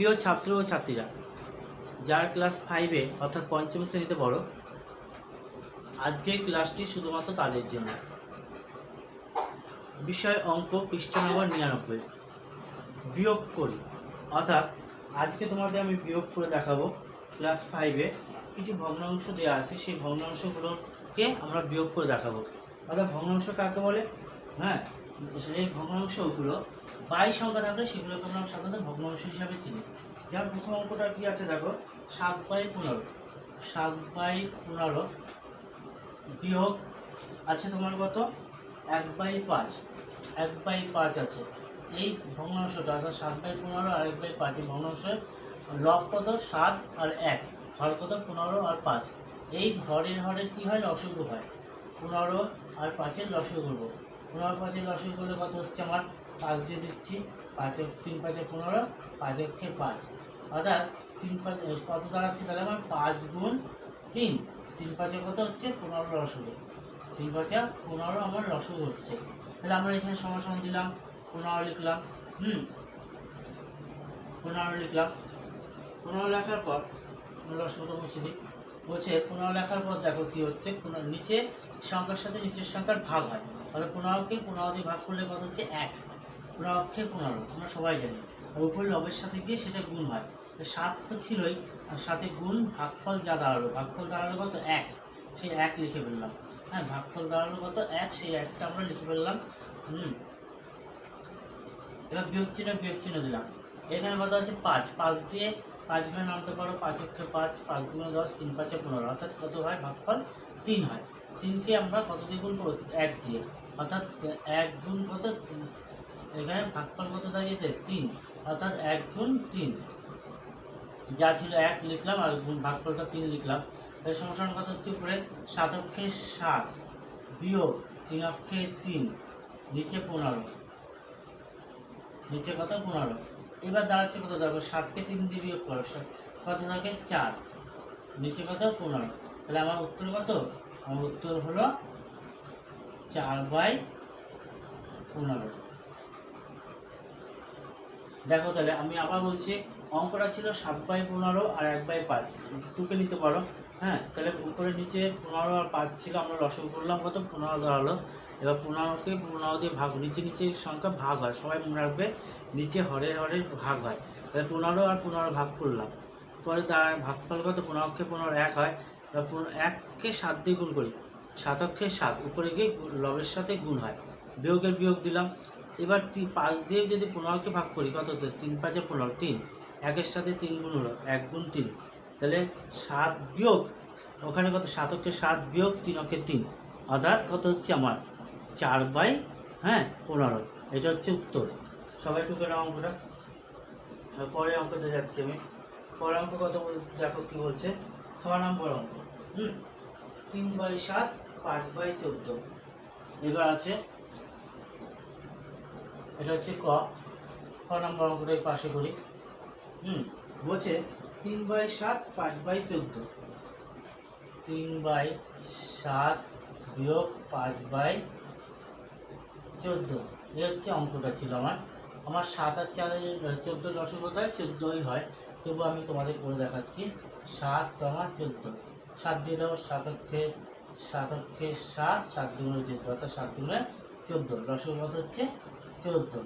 প্রিয় ছাত্র ও ছাত্রীরা, যার ক্লাস ফাইভে অর্থাৎ পঞ্চম শ্রেণীতে পড়ো আজকের ক্লাসটি শুধুমাত্র তাদের জন্য। বিষয় অঙ্ক পৃষ্ঠ নম্বর নিরানব্বই, বিয়োগ করি অর্থাৎ আজকে তোমাদের আমি বিয়োগ করে দেখাবো ক্লাস ফাইভে কিছু ভগ্নাংশ দেওয়া আছে, সেই ভগ্নাংশগুলোকে আমরা বিয়োগ করে দেখাবো। অর্থাৎ ভগ্নাংশ কাকে বলে? হ্যাঁ সেই ভগ্নাংশগুলো বাই সংখ্যা থাকলে সেগুলোকে আমরা সাধারণত ভগ্নাংশ হিসাবে চিনি। যেমন প্রথম অঙ্কটা কি আছে দেখো? সাত বাই পনেরো। সাত বাই পনেরো বিয়োগ আছে তোমার কত? এক বাই পাঁচ। এক বাই পাঁচ আছে। এই ভগ্নাংশটা অর্থাৎ সাত বাই পনেরো আর এক বাই পাঁচ, এই ভগ্নাংশের লব কত? সাত আর এক। হর কত? পনেরো আর পাঁচ। এই হরের হরের কী হয়? লসগু হয়। পনেরো আর পাঁচের লসগু করব পনেরো পাঁচের লসগু করলে কত হচ্ছে আমার? পাঁচ দিয়ে দিচ্ছি, পাঁচে তিন পাঁচে পনেরো, পাঁচ একে পাঁচ। অর্থাৎ তিন পাঁচ কত দাঁড়াচ্ছে তাহলে আমার পাঁচ গুণ তিন? তিন পাঁচে কত হচ্ছে? পনেরো রসগো তিন পাঁচে পনেরো আমার রসগো হচ্ছে। তাহলে আমরা এখানে সমাসন দিলাম, পনেরো লিখলাম, হুম? পনেরো লিখলাম। পনেরো লেখার পর রসগোটা মুছে দিই। বলছে, পনেরো লেখার পর দেখো কি হচ্ছে? নিচে সংখ্যার সাথে নিচের সংখ্যার ভাগ হয়। তাহলে পনেরোকে পনেরো দিয়ে ভাগ করলে কত হচ্ছে? এক। অক্ষে পনেরো, আমরা সবাই জানি। আর লবের সাথে গিয়ে সেটা গুণ হয়। তো সাত তো ছিলই, আর সাথে গুণ ভাগফল যা দাঁড়াল, ভাগফল দাঁড়াল কত? এক। সেই এক লিখে ফেললাম। হ্যাঁ ভাগফল দাঁড়াল কত? এক। সেই একটা আমরা লিখে ফেললাম। হুম। এবার বিয়োগ চিহ্ন বিয়োগ চিহ্ন দিলাম। এখানে কত আছে? পাঁচ। পাঁচ দিয়ে পাঁচ ভাই নামতে পারো, পাঁচ একে পাঁচ পাঁচ দুগুণে দশ, তিন পাঁচে পনেরো। অর্থাৎ কত হয়? ভাগফল তিন হয়। তিনকে আমরা কত দিয়ে গুণ করব? এক দিয়ে। অর্থাৎ এক গুণ কত? এখানে ভাগফল কত দাঁড়িয়েছে? তিন। অর্থাৎ এক গুণ তিন। যা ছিল এক লিখলাম আর গুণ ভাগফলটা তিন লিখলাম। এর সমস্যার কত হচ্ছে উপরে? সাত অক্ষে সাত বিয়োগ তিন অক্ষে তিন, নিচে পনেরো। নিচে কত? পনেরো। এবার দাঁড়াচ্ছে কত? দেখো, সাতকে তিন দিয়ে বিয়োগ করো। কত থাকে? চার। নিচে কত? পনেরো। তাহলে আমার উত্তর কত? আমার উত্তর হলো চার বাই পনেরো। দেখো তাহলে, আমি আবার বলছি, অঙ্কটা ছিল সাত বাই পনেরো আর এক বাই পাঁচ। টুকে নিতে পারো হ্যাঁ? তাহলে উপরে নিচে পনেরো আর পাঁচ ছিল, আমরা রসগ করলাম কত? পনেরো দাঁড়াল এবার পনেরোকে পনেরো দিয়ে ভাগ, নিচে নিচে সংখ্যা ভাগ হয়, সবাই মনে রাখবে নিচে হরে হরে ভাগ হয়। তাহলে পনেরো আর পনেরো ভাগ করলাম। পরে তার ভাগফল কত? পনেরোকে পনেরো এক হয়। এবার এককে সাত দিয়ে গুণ করি। সাতককে সাত, উপরে গিয়ে লবের সাথে গুণ হয়। বিয়োগের বিয়োগ দিলাম। এবার তিন পাঁচ দিয়ে যদি পনেরোকে ভাগ করি, কত হতো? তিন পাঁচে পনেরো, তিন। একের সাথে তিন গুণ হলো, এক গুণ তিন। তাহলে সাত বিয়োগ, ওখানে কত? সাতকে সাত বিয়োগ তিন অকে তিন। অর্থাৎ কত হচ্ছে আমার? চার বাই হ্যাঁ পনেরো। এটা হচ্ছে উত্তর। সবাই টুকে নাও অঙ্কটা। পরের অঙ্কতে যাচ্ছি আমি। পরের অঙ্ক কত দেখো কী বলছে? ছ নম্বর অঙ্ক। হুম? তিন বাই সাত, পাঁচ বাই চোদ্দ। এবার আছে এটা হচ্ছে ক। ক নম্বর অঙ্কটা পাশে করি। হুম। বলছে তিন বাই সাত পাঁচ বাই চোদ্দ। তিন বাই সাত বিয়োগ পাঁচ বাই চোদ্দ। এই হচ্ছে অঙ্কটা ছিল আমার। আমার সাত আর চারের চোদ্দ হয় চোদ্দোই হয়। তবু আমি তোমাদের করে দেখাচ্ছি। সাত তোমার চোদ্দ। সাত দিয়ে দেবো সাতকে সাতকে সাত সাত দুগুণে চোদ্দ অর্থাৎ সাত দুগুণে চোদ্দ। লসক হচ্ছে চোদ্দ।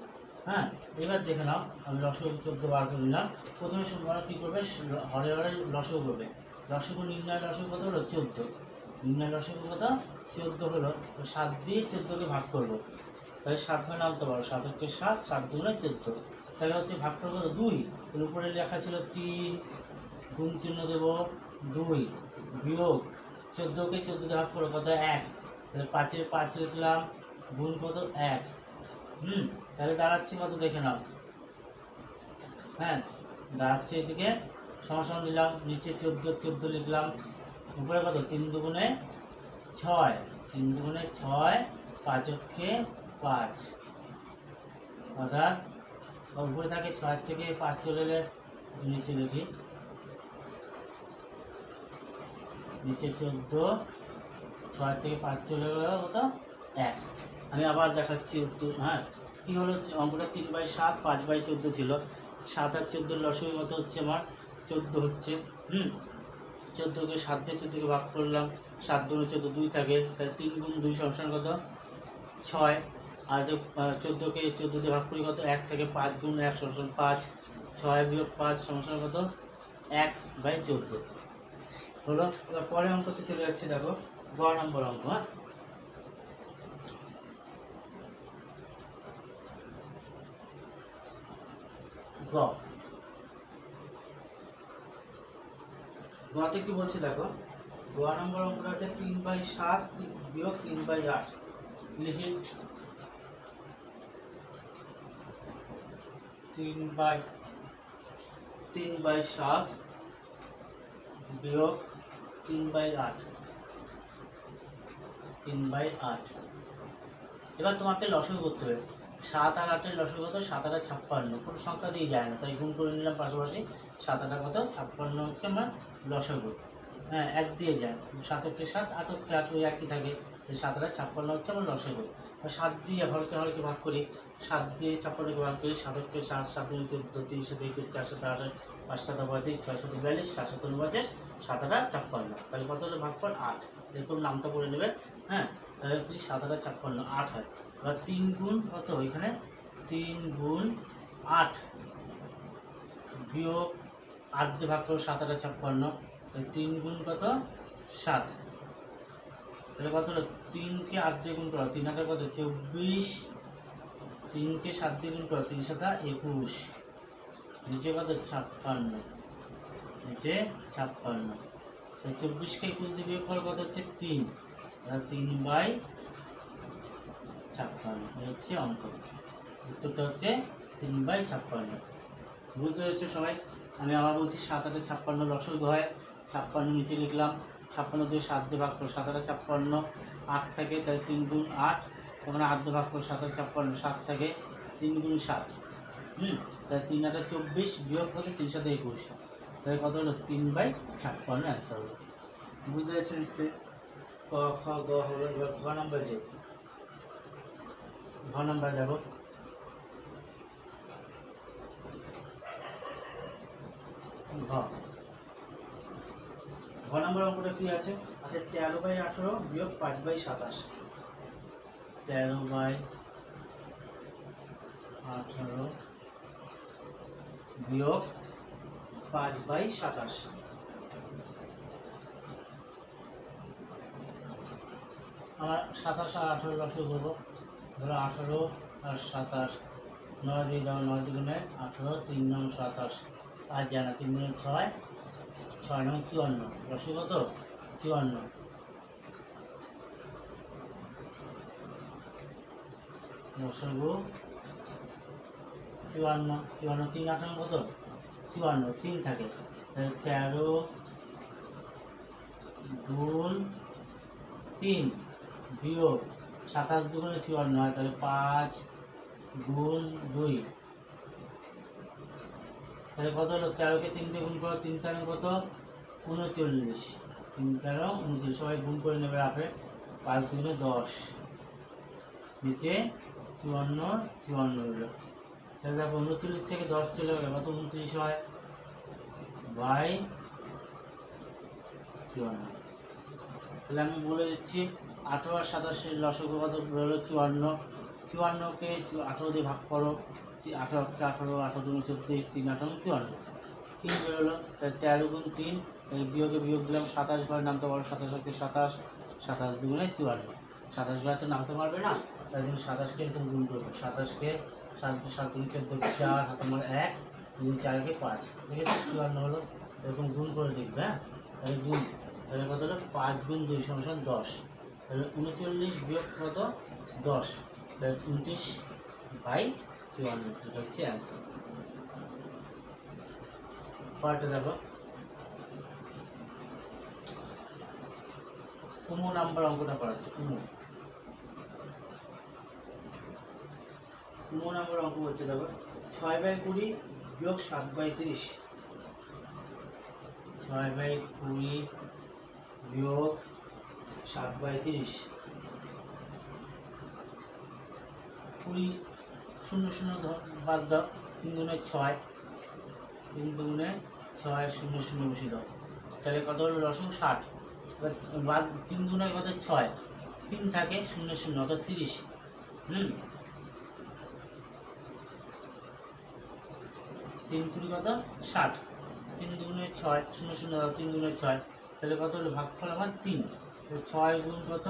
হ্যাঁ এবার দেখে নাও, আমি লসক চোদ্দ বার করে নিলাম। প্রথমে তোমরা কী করবে? হরে হরে লসক করবে। লসক নির্ণয় লসক কত হলো? চোদ্দ। নির্ণয় লসক কত? চোদ্দ হলো সাত দিয়ে চোদ্দোকে ভাগ করব। তাহলে সাত ভাগ নামতে পারো, সাতকে সাত সাত দুগুণে চোদ্দ। তাহলে হচ্ছে ভাগ করব দুই। উপরে লেখা ছিল তিন, গুণ চিহ্ন দেবো দুই, বিয়োগ। চোদ্দোকে চোদ্দ ভাগ করো কত? এক। তাহলে পাঁচের পাঁচ লিখলাম, গুণ কত? এক। হুম, তাহলে দাঁড়াচ্ছি কত দেখে নাও। হ্যাঁ দাঁড়াচ্ছি এদিকে। সমাসন দিলাম নিচে চোদ্দ চোদ্দ লিখলাম। উপরে কত? তিন দুগুণে ছয়। তিন দুগুণে ছয় পাঁচকে পাঁচ। অর্থাৎ, উপরে থাকে ছয় থেকে পাঁচ চলে এলে নিচে লিখি নিচে চোদ্দ, ছয় থেকে পাঁচ চলে গেল কত? এক। আমি আবার দেখাচ্ছি উত্তর হ্যাঁ? কী হলো অঙ্কটা তিন বাই সাত, পাঁচ বাই চোদ্দ ছিল। সাত আর চোদ্দোর লসই কত হচ্ছে আমার? চোদ্দ হচ্ছে, হুম? চোদ্দোকে সাত দিয়ে চোদ্দোকে ভাগ করলাম। সাত দুগুণে চোদ্দ দুই থাকে। তাহলে তিন গুণ দুই সমান কত? ছয়। আর যে চোদ্দোকে চোদ্দ দিয়ে ভাগ করি কত? এক থেকে পাঁচ গুণ এক সংসার পাঁচ। ছয় বিয়োগ পাঁচ সমান কত? এক বাই চোদ্দ। হলো? এবার পরের অঙ্কতে চলে যাচ্ছে, দেখো। গ নম্বর অঙ্ক হ্যাঁ? গ কি বলছে দেখো? গ নম্বর অঙ্কটা আছে তিন বাই সাত বিয়োগ তিন বাই আট। লিখি তিন বাই তিন বাই সাত বিয়োগ তিন বাই আট। তিন বাই আট। এবার তোমাকে লসগু করতে হবে সাত আর আটের লসগু কত? সাত আট ছাপ্পান্ন। কোনো সংখ্যা দিয়ে যায় না। তাই গুণ করে নিলাম পাশাপাশি সাত আটা কত? ছাপ্পান্ন হচ্ছে আমার লসগু হ্যাঁ এক দিয়ে যায়। সাতকে সাত আটকে আট ওই একই থাকে। সাত আটা ছাপ্পান্ন হচ্ছে আমার আর সাত দিয়ে হরকে হরকে ভাগ করি। সাত দিয়ে ছাপ্পান্নকে ভাগ করি। সাতকে সাত সাত দুই চোদ্দ তিন সাথে একুশ চার সাথে আঠাশ পাঁচ, সাত পঁয়ত্রিশ ছয়, সাত বিয়াল্লিশ, সাত সাত উনপঞ্চাশ, সাত আটা ছাপ্পান্ন। তাহলে কত হলো? ভাগ পর আট। এরকম নামটা করে নেবেন। হ্যাঁ তাহলে কি সাত আটা ছাপ্পান্ন, আট হয় তিন গুণ কত? এখানে তিন গুণ আট। বিয়োগ আট দিয়ে ভাগ করো, সাত আটা ছাপ্পান্ন। তিন গুণ কত? সাত। তাহলে কত হলো? তিনকে আট দিয়ে গুণ করো, তিন হাজার কত? চব্বিশ। তিনকে সাত দিয়ে গুণ করো, তিন সাতা একুশ। নিচে কত? ছাপ্পান্ন। নিচে ছাপ্পান্ন। চব্বিশকে একুশ দিয়ে বিয়োগ করো, কত হচ্ছে? তিন। তিন বাই ছাপ্পান্ন হচ্ছে অঙ্ক। উত্তরটা হচ্ছে তিন বাই ছাপ্পান্ন। বুঝতে পেরেছ সবাই? আমি আবার বলছি সাত আটে ছাপ্পান্ন লসগু হয়, ছাপ্পান্ন নিচে লিখলাম, ছাপ্পান্ন দিয়ে সাত দিয়ে ভাগ করো, সাত আটে ছাপ্পান্ন, আট থাকে, তাহলে তিন গুণ আট, তারপরে আট দিয়ে ভাগ করো, সাত আটে ছাপ্পান্ন, সাত থাকে, তিন গুণ সাত। হুম, তাহলে তিন আটে চব্বিশ বিয়োগ কত তিন সাথে একুশ। তাহলে কত হলো? তিন বাই ছাপ্পান্ন অ্যান্সার হলো। বুঝতে পেরেছেন নিশ্চয়ই? ক খ গ হলো ঘ নম্বর যে ঘ নম্বর দেখো ঘ ঘ নম্বর অঙ্কটা কি আছে? আছে তেরো বাই আঠেরো বিয়োগ পাঁচ বাই সাতাশ। তেরো বাই আঠারো বিয়োগ পাঁচ বাই সাতাশ। আমার সাতাশ আর আঠেরো লসে করব। ধরো আঠেরো আর সাতাশ। নয় দিয়ে যাব নয় দুগুণে আঠেরো, তিন নং সাতাশ। আর জানা, তিন দুগুণে ছয় ছয় নং চুয়ান্ন। লসে কত চুয়ান্ন। লসগু চুয়ান্ন। চুয়ান্ন, তিন আঠান্ন কত? চুয়ান্ন, তিন থাকে। তেরো গুণ তিন। বিয়োগ সাতাশ দুগুণে চুয়ান্ন হয়, তাহলে পাঁচ গুণ দুই। তাহলে কত হলো? তেরোকে তিন দিয়ে গুণ করো, তিন তেরো কত? উনচল্লিশ। তিন তেরো, উনচল্লিশ। সবাই গুণ করে নেবে রাখে পাঁচ দুগুণে দশ। নিচে চুয়ান্ন চুয়ান্ন হলো। তাহলে দেখো উনচল্লিশ থেকে দশ চলে গেলে কত উনত্রিশ হয়? বাই চুয়ান্ন। তাহলে আমি বলে দিচ্ছি, আঠেরো আর সাতাশের লসগু হলো চুয়ান্ন। চুয়ান্নকে আঠেরো দিয়ে ভাগ করো আঠেরো একটা আঠেরো আঠেরো দুগুণ চব্বিশ, তিন আঠারো চুয়ান্ন। তিন বেরোলো, তাহলে তেরো গুণ তিন বিয়োগে বিয়োগ দিলাম সাতাশ ঘরে নামতে পারো সাতাশ হচ্ছে সাতাশ সাতাশ দুগুণে চুয়ান্ন। সাতাশ ঘরে তো নামতে পারবে না তাই জন্য সাতাশকে এরকম গুণ করবে। সাতাশকে সাত সাত দুই চোদ্দ চার, হাত তোমার এক দুই চারকে পাঁচ। ঠিক আছে? চুয়ান্ন হলো, এরকম গুণ করে দেখবে হ্যাঁ? তাহলে গুণ। তাহলে কত হলো? পাঁচ গুণ দুই সমান দশ। তাহলে উনচল্লিশ বিয়োগ কত? দশ। তাহলে উনত্রিশ বাই চুয়ান্ন। এটা হচ্ছে অ্যান্সার পরেরটা দেখো। কুমো নাম্বার অঙ্কটা করাচ্ছে, কুমো। কুমো নাম্বার অঙ্ক হচ্ছে দেখো। ছয় বাই কুড়ি বিয়োগ সাত বাই তিরিশ। ছয় বাই কুড়ি বিয়োগ সাত বাই তিরিশ। কুড়ি শূন্য শূন্য বাদ দাও, তিন দুনে ছয়, তিন দুগুণে ছয় শূন্য শূন্য বসে দাও। তাহলে কত হলো? রসুন ষাট। বাদ, তিন দুগুণে কত? ছয়। তিন থাকে শূন্য শূন্য, অর্থাৎ তিরিশ। হুম? তিন কুড়ি কত? ষাট। তিন দুগুণে ছয়, শূন্য শূন্য, তিন দুগুণে ছয়। তাহলে কত হলো? ভাগফল আমার তিন। ছয় গুণ কত?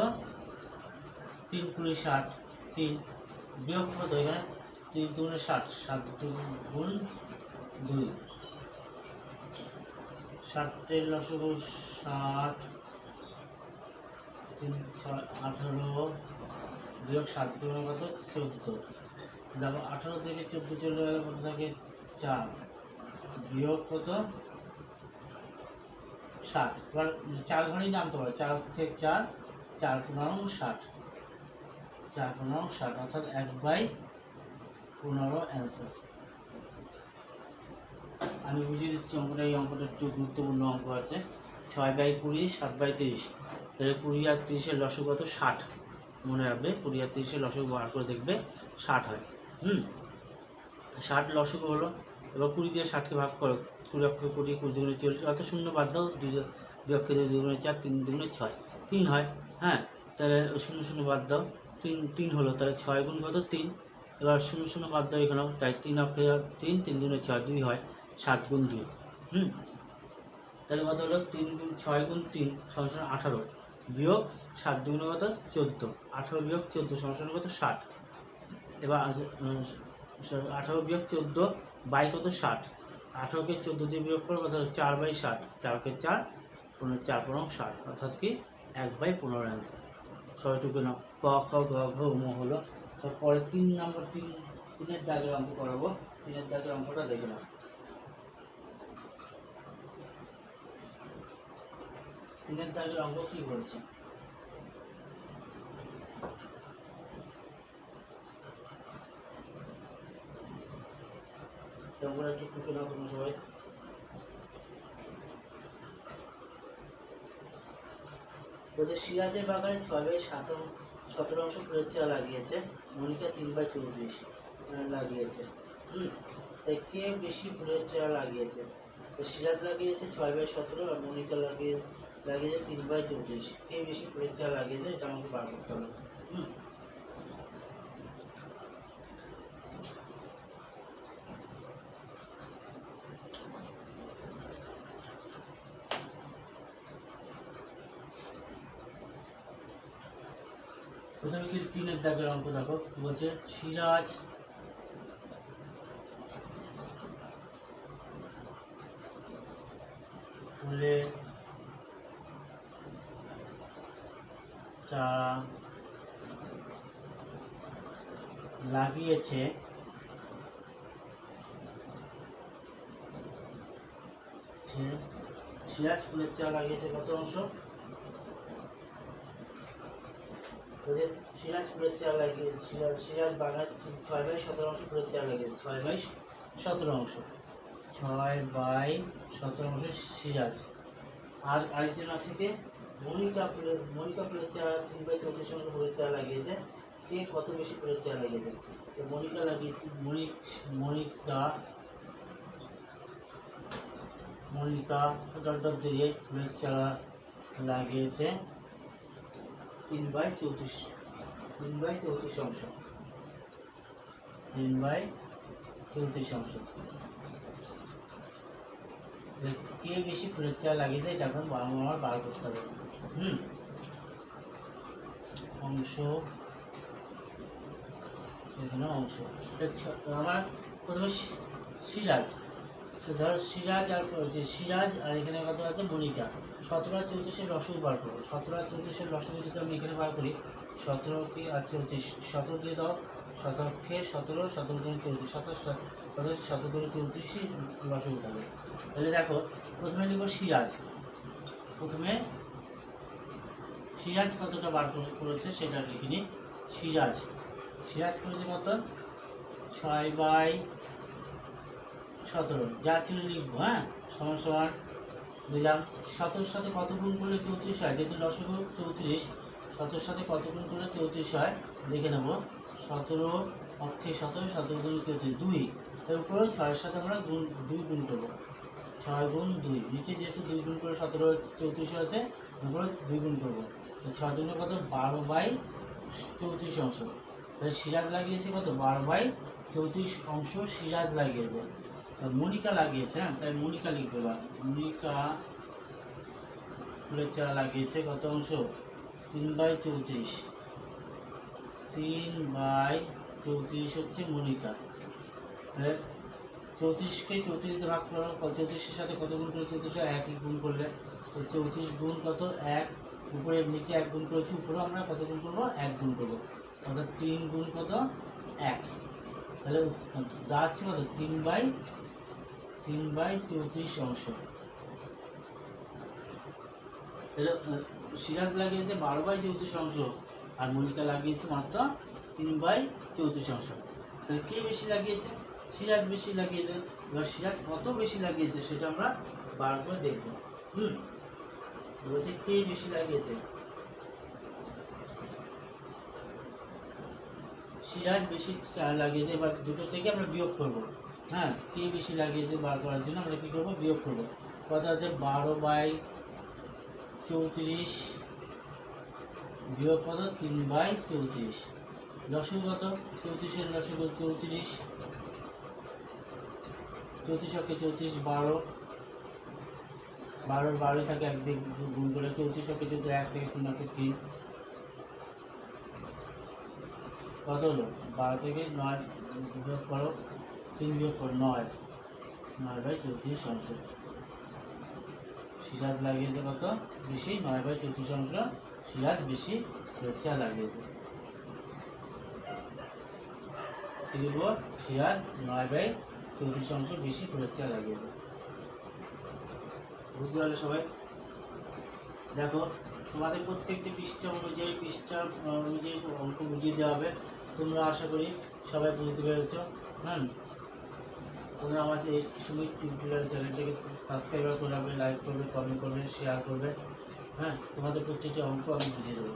তিন কুড়ি ষাট। তিন। বিয়োগ কত? এখানে তিন দুগুণে ষাট। সাত গুণ দুই। ষাটের লসগু ষাট। তিন, ছয়, আঠারো। বিয়োগ সাত দুগুণে কত? চোদ্দ। দেখো, আঠারো থেকে চোদ্দ চলে থাকে? চার। বিয়োগ কত? ষাট এবার চার ঘরেই নামতে পারে চার থেকে চার চার পনেরো ষাট। চার পনেরো ষাট, অর্থাৎ এক বাই পনেরো অ্যান্সার আমি বুঝিয়ে দিচ্ছি অঙ্কটা, এই অঙ্কটা একটু গুরুত্বপূর্ণ অঙ্ক আছে। ছয় বাই কুড়ি, সাত বাই তিরিশ। তাহলে কুড়ি আর তিরিশের লসক কত? ষাট। মনে রাখবে, কুড়ি আর তিরিশের লসক বার করে দেখবে, ষাট হয়। হুম? ষাট লসক হলো, এবার কুড়ি দিয়ে ষাটকে ভাগ করো। কুড়ি অক্ষরে কুড়ি কুড়ি দুগুণে চল্লিশ অত শূন্য বাদ দাও, দুই দুই অক্ষরে দুই দুগুণে চার, তিন দুগুণে ছয়। তিন হয় হ্যাঁ? তাহলে শূন্য শূন্য বাদ দাও, তিন তিন হলো, তাহলে ছয় গুণ কত? তিন। এবার শূন্য শূন্য বাদ দাও এখানেও, তাই তিন অক্ষরে তিন তিন দুগুণে ছয় দুই হয়, সাত গুণ দুই। হুম? তাহলে কত হলো? তিন গুণ ছয় গুণ তিন সংসার আঠারো। বিয়োগ সাত দুগুণে কত? চোদ্দ। আঠারো বিয়োগ চোদ্দ সংসার কত? ষাট। এবার আঠারো বিয়োগ চোদ্দ, বাই কত? ষাট। আঠারোকে চোদ্দ দিয়ে বিয়োগ করে কত হলো? চার বাই ষাট চারকে চার, পনেরো চার পনেরো ষাট অর্থাৎ কি এক বাই পনেরো অ্যান্সার ছয়টুকু নাও। ক, খ গ ঘ ম হলো। তারপরে তিন নম্বর, তিন, তিনের দাগের অঙ্ক করাবো। তিনের দাগের অঙ্কটা দেখে নাও। তিনের দাগের অঙ্ক কি বলছে তোমরা একটু টুকে নাও তোমরা সবাই বলছে সিরাজের বাগানে ছয় বাই সতেরো অংশ ফুলের চা লাগিয়েছে, মনিকা তিন বাই চৌত্রিশ লাগিয়েছে। হুম, তাই কে বেশি ফুলের চা লাগিয়েছে? তো সিরাজ লাগিয়েছে ছয় বাই সতেরো আর মনিকা লাগিয়ে, লাগিয়েছে তিন বাই চৌত্রিশ। কে বেশি ফুলের চারা লাগিয়েছে এটা আমাকে বার করতে হবে। হুম প্রথমে কি তিনের দাগের অঙ্ক দেখো বলছে? সিরাজ। চারা লাগিয়েছে। সিরাজ ফুলের চা লাগিয়েছে কত অংশ? ওদের সিরাজ ফুলের চেয়ার লাগিয়ে সিরাজ সিরাজ বাগান, ছয় বাই সতেরো অংশ ফুলের চেয়ার লাগিয়েছে ছয় বাই সতেরো অংশ। ছয় বাই সতেরো অংশ সিরাজ আর আরেকজন আছে কে? মনিকা ফুলের মনিকা ফুলের চেয়ার, তিন বাই চৌত্রিশ অংশ ফুলের চেয়ার লাগিয়েছে। কে কত বেশি ফুলের চেয়ার লাগিয়েছে? তো মনিকা লাগিয়েছে মনিক, মনিকা মনিকা ডট দিয়ে ফুলের চারা লাগিয়েছে। তিন বাই চৌত্রিশ। তিন বাই চৌত্রিশ অংশ তিন বাই চৌত্রিশ অংশ কে বেশি ফুলের লাগিয়েছে, এটা এখন আমার বার করতে হবে। হুম? অংশ। এখানে অংশ। আমার প্রথমে সিরাজ। ধর সিরাজ আর যে সিরাজ আর এখানে কত আছে? মনিকা সতেরো চৌত্রিশের রসুন বার করব। সতেরো চৌত্রিশের রসুন যদি আমি এখানে বার করি সতেরোকে আর চৌত্রিশ সতেরো দিয়ে দাও। শতকে সতেরো সতেরো দুই চৌত্রিশ সতেরো সতেরো সতেরো চৌত্রিশই রসুন থাকবে তাহলে দেখো, প্রথমে লিখব সিরাজ। প্রথমে সিরাজ কতটা বার করে- করেছে সেটা লিখে নিই। সিরাজ। সিরাজ করেছে কত? ছয় বাই সতেরো। যা ছিল লিখব হ্যাঁ? সমান সমান দিলাম। সতেরোর সাথে কত গুণ করলে চৌত্রিশ হয়? যেহেতু লসগু চৌত্রিশ সতেরোর সাথে কত গুণ করলে চৌত্রিশ হয়? দেখে নেব। সতেরো অক্ষে সতেরো সতেরো গুণ চৌত্রিশ, দুই। তার উপরে ছয়ের সাথে আমরা গুণ, দুই গুণ করব। ছয় গুণ দুই। নিচে যেহেতু দুই গুণ করে সতেরো চৌত্রিশ আছে উপরে দুই গুণ করব। ছয় দুগুণে কত? বারো বাই চৌত্রিশ অংশ। তাহলে সিরাজ লাগিয়েছে কত? বারো বাই চৌত্রিশ অংশ সিরাজ লাগিয়েছে মনিকা লাগিয়েছে হ্যাঁ? তাই মনিকা লিখবে মনিকা ফুলের চারা লাগিয়েছে কত অংশ? তিন বাই চৌত্রিশ। তিন বাই চৌত্রিশ হচ্ছে মনিকা তাহলে চৌত্রিশকে চৌত্রিশ ভাগ করো, কত চৌত্রিশের সাথে কত গুণ করে চৌত্রিশ একই গুণ করলে। তো চৌত্রিশ গুণ কত? এক। উপরে নিচে এক গুণ করেছি উপরে আমরা কত গুণ করব? এক গুণ করব। অর্থাৎ তিন গুণ কত? এক। তাহলে দাঁড়াচ্ছে কত? তিন বাই তিন বাই চৌত্রিশ অংশ। সিরাজ লাগিয়েছে বারো বাই চৌত্রিশ অংশ আর মনিকা লাগিয়েছে মাত্র তিন বাই চৌত্রিশ অংশ। তাহলে কে বেশি লাগিয়েছে? সিরাজ বেশি লাগিয়েছে। এবার সিরাজ কত বেশি লাগিয়েছে সেটা আমরা বার করে দেখব। হুম? বলছে কে বেশি লাগিয়েছে? সিরাজ বেশি লাগিয়েছে। এবার দুটো থেকে আমরা বিয়োগ করব। হ্যাঁ কে বেশি লাগিয়েছে বার করার জন্য আমরা কী করব? বিয়োগ করব। কথা হচ্ছে বারো বাই চৌত্রিশ কত তিন বাই চৌত্রিশ। দশক কত চৌত্রিশের দশক চৌত্রিশ। চৌত্রিশ অক্ষে চৌত্রিশ বারো। বারোর বারো থাকে এক দিক গুণ করে চৌত্রিশ অক্ষে চৌত্রিশ, এক থেকে তিন অক্ষে তিন। কত হলো? বারো থেকে নয় বিয়োগ করো তিন বিয়োগ করো নয়। নয় বাই চৌত্রিশ অংশ। সিরাজ লাগিয়েছে কত বেশি, নয় বাই চৌত্রিশ অংশ সিরাজ বেশি হচ্ছে লাগিয়েছে কি লিখব সিরাজ, নয় বাই চৌত্রিশ অংশ বেশি হচ্ছে লাগিয়েছে বুঝতে পারলে সবাই? দেখো, তোমাদের প্রত্যেকটি পৃষ্ঠা অনুযায়ী পৃষ্ঠা, অনুযায়ী অঙ্ক বুঝিয়ে দেওয়া হবে। তোমরা আশা করি সবাই বুঝতে পেরেছ। হ্যাঁ তোমরা আমাদের এই সময় টিউটোরিয়াল চ্যানেলটাকে সাবস্ক্রাইব করে আপনি লাইক করবে কমেন্ট করবে শেয়ার করবে হ্যাঁ তোমাদের প্রত্যেকটি অঙ্ক আমি দিয়ে দেবো।